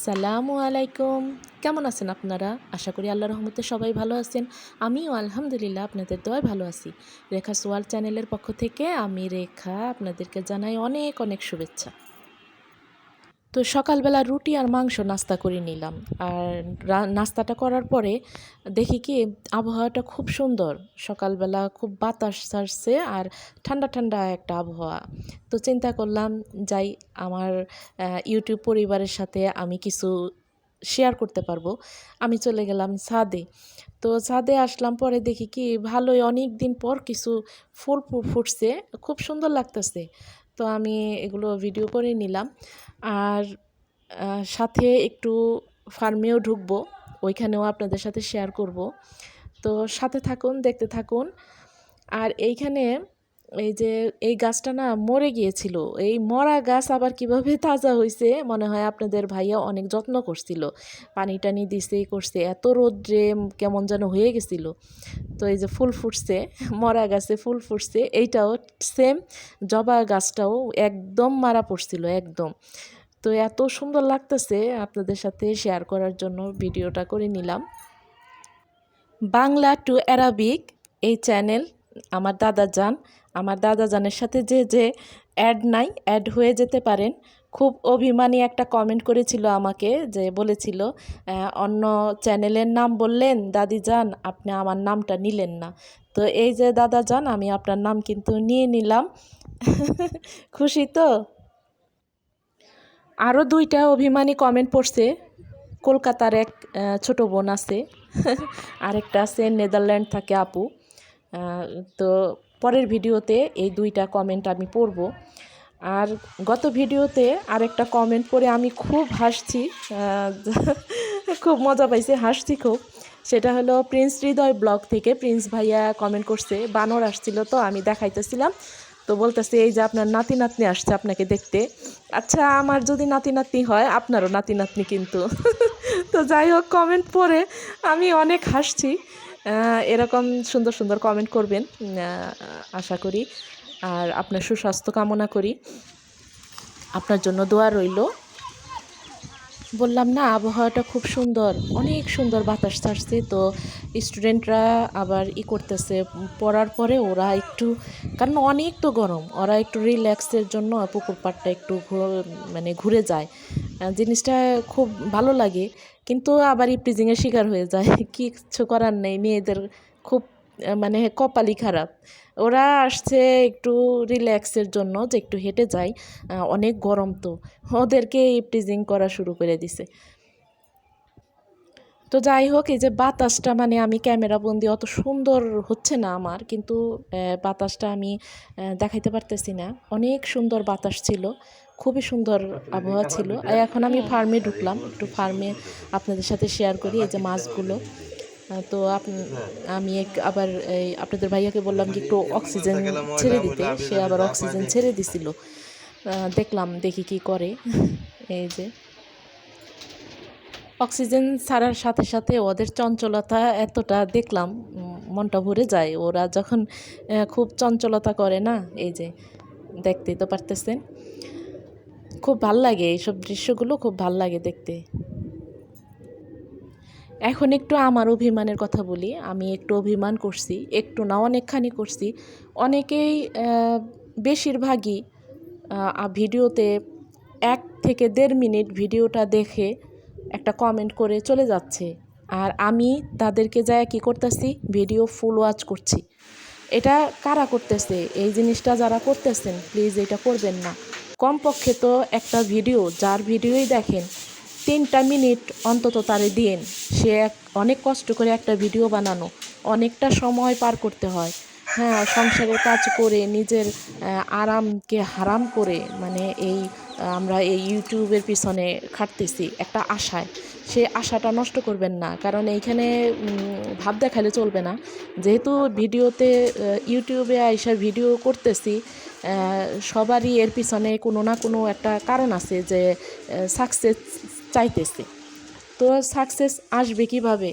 আসসালামু আলাইকুম। কেমন আছেন আপনারা? আশা করি আল্লাহ রহমতে সবাই ভালো আছেন। আমিও আলহামদুলিল্লাহ আপনাদের দোয়ায় ভালো আছি। রেখা সোয়াল চ্যানেলের পক্ষ থেকে আমি রেখা আপনাদেরকে জানাই অনেক অনেক শুভেচ্ছা। তো সকালবেলা রুটি আর মাংস নাস্তা করে নিলাম। আর নাস্তাটা করার পরে দেখি কি, আবহাওয়াটা খুব সুন্দর। সকালবেলা খুব বাতাস ছাড়ছে আর ঠান্ডা ঠান্ডা একটা আবহাওয়া। তো চিন্তা করলাম, যাই আমার ইউটিউব পরিবারের সাথে আমি কিছু শেয়ার করতে পারব। আমি চলে গেলাম ছাদে। তো ছাদে আসলাম পরে দেখি কি, ভালোই অনেক দিন পর কিছু ফুল ফুটছে। খুব সুন্দর লাগতেছে। তো আমি এগুলো ভিডিও করে নিলাম। আর সাথে একটু ফার্মেও ঢুকবো, ওইখানেও আপনাদের সাথে শেয়ার করব। তো সাথে থাকুন, দেখতে থাকুন। আর এইখানে এই যে এই গাছটা না মরে গিয়েছিল, এই মরা গাছ আবার কীভাবে তাজা হয়েছে মনে হয় আপনাদের ভাইয়া অনেক যত্ন করছিল। পানি টানি দিছে ই করছে, এত রোদ্রে কেমন যেন হয়ে গেছিল। তো এই যে ফুল ফুটছে, মরা গাছে ফুল ফুটছে, এইটাও সেম জবা গাছটাও একদম মারা পড়ছিল, একদম। তো এত সুন্দর লাগতেছে আপনাদের সাথে শেয়ার করার জন্য, ভিডিওটা করে নিলাম। বাংলা টু অ্যারাবিক, এই চ্যানেল আমার দাদা যান আমার দাদা জানের সাথে যে যে অ্যাড নাই, অ্যাড হয়ে যেতে পারেন। খুব অভিমানী একটা কমেন্ট করেছিল আমাকে যে, বলেছিল অন্য চ্যানেলের নাম বললেন দাদি যান আপনি আমার নামটা নিলেন না। তো এই যে দাদা যান আমি আপনার নাম কিন্তু নিয়ে নিলাম। খুশি তো? আরও দুইটা অভিমানী কমেন্ট পড়ছে। কলকাতার এক ছোট বোন আছে। আরেকটা আছে, নেদারল্যান্ড থাকে আপু। তো পরের ভিডিওতে এই দুইটা কমেন্ট আমি পড়ব। আর গত ভিডিওতে আরেকটা কমেন্ট পড়ে আমি খুব হাসছি খুব মজা পাইছি, হাসছি খুব। সেটা হলো প্রিন্স হৃদয় ব্লগ থেকে প্রিন্স ভাইয়া কমেন্ট করছে, বানর আসছিল তো আমি দেখাইতেছিলাম। তো বলতেছে, এই যে আপনার নাতি নাতনি আসছে আপনাকে দেখতে। আচ্ছা আমার যদি নাতি নাতনি হয়, আপনারও নাতি নাতনি কিন্তু। তো যাই হোক কমেন্ট পড়ে আমি অনেক হাসছি। এরকম সুন্দর সুন্দর কমেন্ট করবেন আশা করি। আর আপনার সুস্বাস্থ্য কামনা করি। আপনার জন্য দোয়া রইল। বললাম না, আবহাওয়াটা খুব সুন্দর, অনেক সুন্দর বাতাস ছাড়ছে। তো স্টুডেন্টরা আবার ই করতেছে, পড়ার পরে ওরা একটু, কারণ অনেক তো গরম, ওরা একটু রিল্যাক্সের জন্য পুকুর পাড়টা একটু মানে ঘুরে যায়। জিনিসটা খুব ভালো লাগে, কিন্তু আবার ইপ্রিজিংয়ের শিকার হয়ে যায়। কিচ্ছু করার নেই, মেয়েদের খুব মানে কপালই খারাপ। ওরা আসছে একটু রিল্যাক্সের জন্য যে একটু হেঁটে যায় অনেক গরম তো, ওদেরকে ইপ্রিজিং করা শুরু করে দিছে। তো যাই হোক, এই যে বাতাসটা মানে আমি ক্যামেরা বন্দি অত সুন্দর হচ্ছে না আমার, কিন্তু বাতাসটা আমি দেখাইতে পারতেছি না। অনেক সুন্দর বাতাস ছিল। খুবই সুন্দর আবহাওয়া ছিল। আর এখন আমি ফার্মে ঢুকলাম। একটু ফার্মে আপনাদের সাথে শেয়ার করি এই যে মাছগুলো। তো আমি এক- আবার এই আপনাদের ভাইয়াকে বললাম যে একটু অক্সিজেন ছেড়ে দিতে। সে আবার অক্সিজেন ছেড়ে দিছিল। দেখলাম, দেখি কি করে। এই যে। অক্সিজেন ছাড়ার সাথে সাথে ওদের চঞ্চলতা এতটা দেখলাম মনটা ভরে যায়। ওরা যখন খুব চঞ্চলতা করে না, এই যে, দেখতেই তো পারতেছেন। খুব ভালো লাগে, এইসব দৃশ্যগুলো খুব ভালো লাগে দেখতে। এখন একটু আমার অভিমানের কথা বলি, আমি একটু অভিমান করছি, একটু না, অনেকখানি করছি। অনেকেই বেশিরভাগই ভিডিওতে এক থেকে দেড় মিনিট ভিডিওটা দেখে একটা কমেন্ট করে চলে যাচ্ছে। আর আমি তাদেরকে যায় কি করতেছি, ভিডিও ফুল ওয়াচ করছি। এটা কারা করতেছে? এই জিনিসটা যারা করতেছেন প্লিজ এটা করবেন না। কমপক্ষে তো একটা ভিডিও, যার ভিডিওই দেখেন, তিনটা মিনিট অন্তত তারে দিন সে এক, অনেক কষ্ট করে একটা ভিডিও বানানো, অনেকটা সময় পার করতে হয়। হ্যাঁ সংসারের কাজ করে, নিজের আরামকে হারাম করে মানে এই, আমরা এই ইউটিউবের পিছনে খাটতেছি, একটা আশায়। সে আশাটা নষ্ট করবেন না। কারণ এইখানে ভাব দেখালে চলবে না। যেহেতু ভিডিওতে ইউটিউবে আইসার ভিডিও করতেছি সবারই এর পিছনে কোনো না কোনো একটা কারণ আছে যে সাকসেস চাইতেছে। তো সাকসেস আসবে কীভাবে?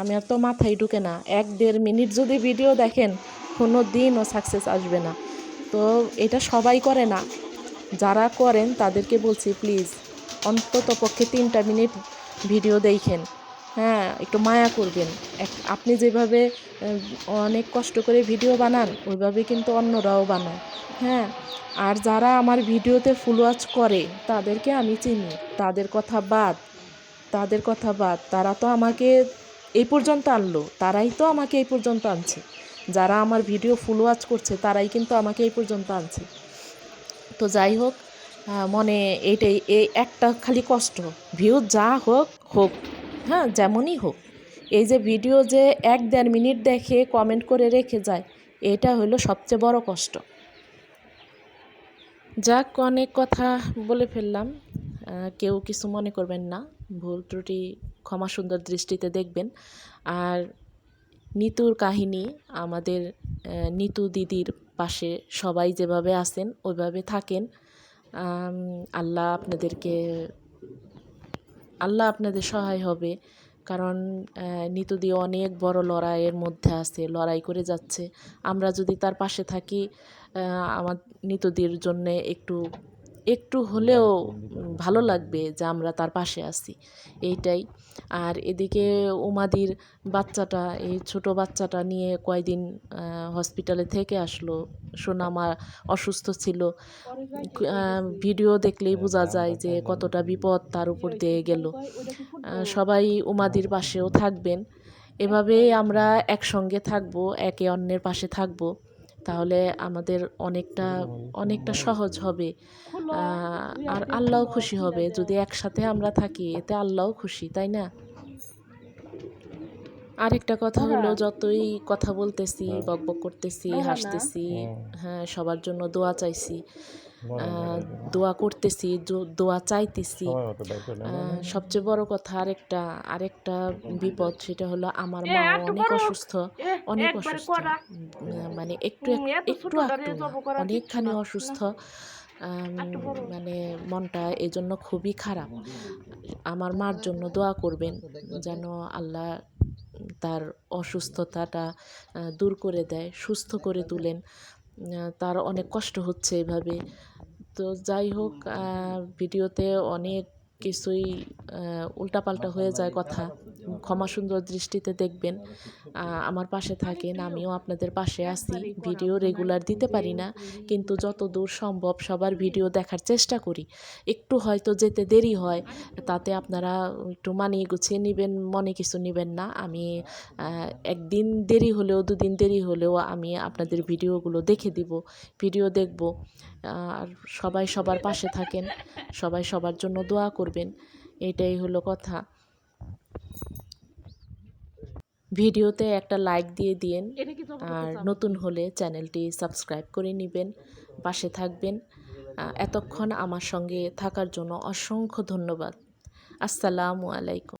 আমি আর তো মাথায় ঢুকে না। এক দেড় মিনিট যদি ভিডিও দেখেন, কোনো দিনও সাকসেস আসবে না। তো এটা সবাই করে না। যারা করেন, তাদেরকে বলছি প্লিজ অন্তত পক্ষে তিনটা মিনিট ভিডিও দেখেন। হ্যাঁ একটু মায়া করবেন। আপনি যেভাবে অনেক কষ্ট করে ভিডিও বানান, ওইভাবে কিন্তু অন্যরাও বানায়। হ্যাঁ আর যারা আমার ভিডিওতে ফুল ওয়াচ করে, তাদেরকে আমি চিনি। তাদের কথা বাদ, তাদের কথা বাদ। তারা তো আমাকে এই পর্যন্ত আনলো, তারাই তো আমাকে এই পর্যন্ত আনছে। যারা আমার ভিডিও ফুল ওয়াচ করছে, তারাই কিন্তু আমাকে এই পর্যন্ত আনছে। তো যাই হোক মনে এইটাই এই একটা খালি কষ্ট। ভিউ যা হোক হোক। হ্যাঁ যেমনই হোক। এই যে ভিডিও যে এক দেড় মিনিট দেখে কমেন্ট করে রেখে যায়, এটা হলো সবচেয়ে বড় কষ্ট। যাক, অনেক কথা বলে ফেললাম। কেউ কিছু মনে করবেন না। ভুল ত্রুটি, ক্ষমা সুন্দর দৃষ্টিতে দেখবেন। আর নিতুর কাহিনী, আমাদের নিতু দিদির পাশে সবাই যেভাবে আছেন, ওইভাবে থাকেন। আল্লাহ আপনাদেরকে, আল্লাহ আপনাদের সহায় হবে। কারণ নিতদি অনেক বড় লড়াইয়ের মধ্যে আছে, লড়াই করে যাচ্ছে। আমরা যদি তার পাশে থাকি আমার নিতুদির জন্যে একটু একটু হলেও ভালো লাগবে যে আমরা তার পাশে আছি এইটাই। আর এদিকে উমাদির বাচ্চাটা এই ছোট বাচ্চাটা নিয়ে কয়দিন হসপিটালে থেকে আসলো। সোনামা অসুস্থ ছিল। ভিডিও দেখলেই বোঝা যায় যে কতটা বিপদ তার উপর দিয়ে গেল। সবাই উমাদির পাশেও থাকবেন। এভাবেই আমরা একসঙ্গে থাকব একে অন্যের পাশে থাকব। তাহলে আমাদের অনেকটা অনেকটা সহজ হবে। আর আল্লাহও খুশি হবে যদি একসাথে আমরা থাকি এতে আল্লাহও খুশি তাই না? আরেকটা কথা হলো যতই কথা বলতেছি বকবক করতেছি হাসতেছি হ্যাঁ সবার জন্য দোয়া চাইছি। দোয়া করতেছি জো- দোয়া চাইতেছি। সবচেয়ে বড় কথা আরেকটা আরেকটা বিপদ সেটা হলো আমার মা অনেক অসুস্থ অনেক অসুস্থ। মানে একটু একটু একটু অনেকখানি অসুস্থ। মানে মনটা এই জন্য খুবই খারাপ। আমার মার জন্য দোয়া করবেন যেন আল্লাহ তার অসুস্থতাটা দূর করে দেয় সুস্থ করে তুলেন। তার অনেক কষ্ট হচ্ছে এভাবে। তো যাই হোক ভিডিওতে অনেক কিছুই উল্টাপাল্টা হয়ে যায় কথা। ক্ষমা সুন্দর দৃষ্টিতে দেখবেন। আমার পাশে থাকেন আমিও আপনাদের পাশে আছি। ভিডিও রেগুলার দিতে পারি না কিন্তু যত দূর সম্ভব সবার ভিডিও দেখার চেষ্টা করি। একটু হয়তো যেতে দেরি হয় তাতে আপনারা একটু মানিয়ে গুছিয়ে নেবেন মনে কিছু নেবেন না। আমি একদিন দেরি হলেও দুদিন দেরি হলেও আমি আপনাদের ভিডিওগুলো দেখে দিব ভিডিও দেখব। আর সবাই সবার পাশে থাকেন সবাই সবার জন্য দোয়া করবেন। এটাই হলো কথা। ভিডিওতে একটা লাইক দিয়ে দিন আর নতুন হলে চ্যানেলটি সাবস্ক্রাইব করে নেবেন পাশে থাকবেন। এতক্ষণ আমার সঙ্গে থাকার জন্য অসংখ্য ধন্যবাদ। আসসালামু আলাইকুম।